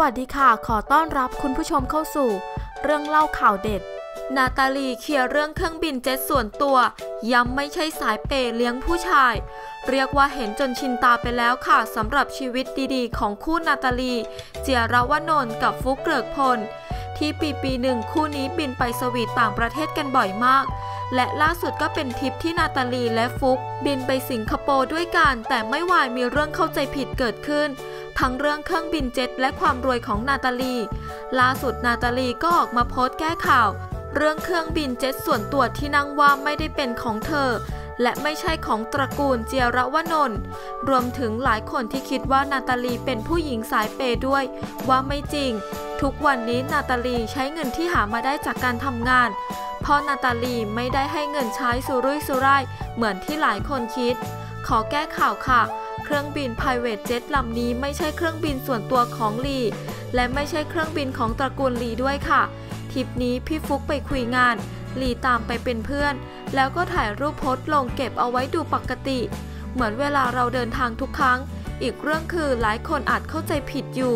วัสดีค่ะ ขอต้อนรับคุณผู้ชมเข้าสู่ เรื่องเล่าข่าวเด็ด นาตาลีเคลียร์เรื่องเครื่องบินเจ็ตส่วนตัว ย้ำไม่ใช่สายเปย์เลี้ยงผู้ชาย เรียกว่าเห็นจนชินตาไปแล้วค่ะสำหรับชีวิตดีๆ ของคู่นาตาลี เจียรวนนท์กับฟุกเกริกพล ที่ปีปีหนึ่งคู่นี้บินไปสวีทต่างประเทศกันบ่อยมาก และล่าสุดก็เป็นทริปที่นาตาลีและฟุก บินไปสิงคโปร์ด้วยกันแต่ไม่วายมีเรื่องเข้าใจผิดเกิดขึ้น ทั้งเรื่องเครื่องบินเจ็ตและความรวยของนาตาลี ล่าสุดนาตาลีก็ออกมาโพสต์แก้ข่าว เรื่องเครื่องบินเจ็ตส่วนตัวที่นั่งว่าไม่ได้เป็นของเธอ และไม่ใช่ของตระกูลเจียรวนนท์รวมถึงหลายคนที่คิดว่านาตาลีเป็นผู้หญิงสายเปย์ด้วย ว่าไม่จริง ทุกวันนี้นาตาลีใช้เงินที่หามาได้จากการทำงานเพราะนาตาลีไม่ได้ให้เงินใช้สุรุ่ยสุร่ายเหมือนที่หลายคนคิด ขอแก้ข่าวค่ะ เครื่องบิน Private Jet ลำนี้ไม่ใช่เครื่องบินส่วนตัวของลีและไม่ใช่เครื่องบินของตระกูลลีด้วยค่ะทริปนี้พี่ฟุกไปคุยงานลีตามไปเป็นเพื่อน แล้วก็ถ่ายรูปโพสต์ลงเก็บเอาไว้ดูปกติ เหมือนเวลาเราเดินทางทุกครั้ง อีกเรื่องคือหลายคนอาจเข้าใจผิดอยู่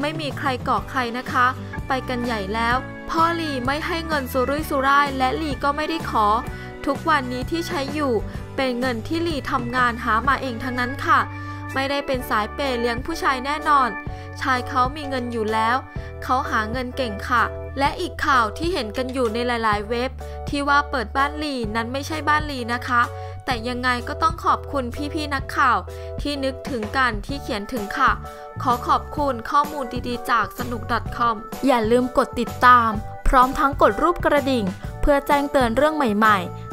ไม่มีใครเกาะใครนะคะ ไปกันใหญ่แล้ว พ่อลีไม่ให้เงินสุรุ่ยสุร่ายและลีก็ไม่ได้ขอ ทุกวันนี้ที่ใช้อยู่ เป็นเงินที่หลีทำงานหามาเองทั้งนั้นค่ะ ไม่ได้เป็นสายเปย์เลี้ยงผู้ชายแน่นอน ชายเขามีเงินอยู่แล้ว เขาหาเงินเก่งค่ะ และอีกข่าวที่เห็นกันอยู่ในหลาย ๆ เว็บ ที่ว่าเปิดบ้านหลีนั้นไม่ใช่บ้านหลีนะคะ แต่ยังไงก็ต้องขอบคุณพี่ ๆ นักข่าว ที่นึกถึงกันที่เขียนถึงค่ะ ขอขอบคุณข้อมูลดี ๆ จากสนุก .com อย่าลืมกดติดตาม พร้อมทั้งกดรูปกระดิ่ง เพื่อแจ้งเตือนเรื่องใหม่ ๆ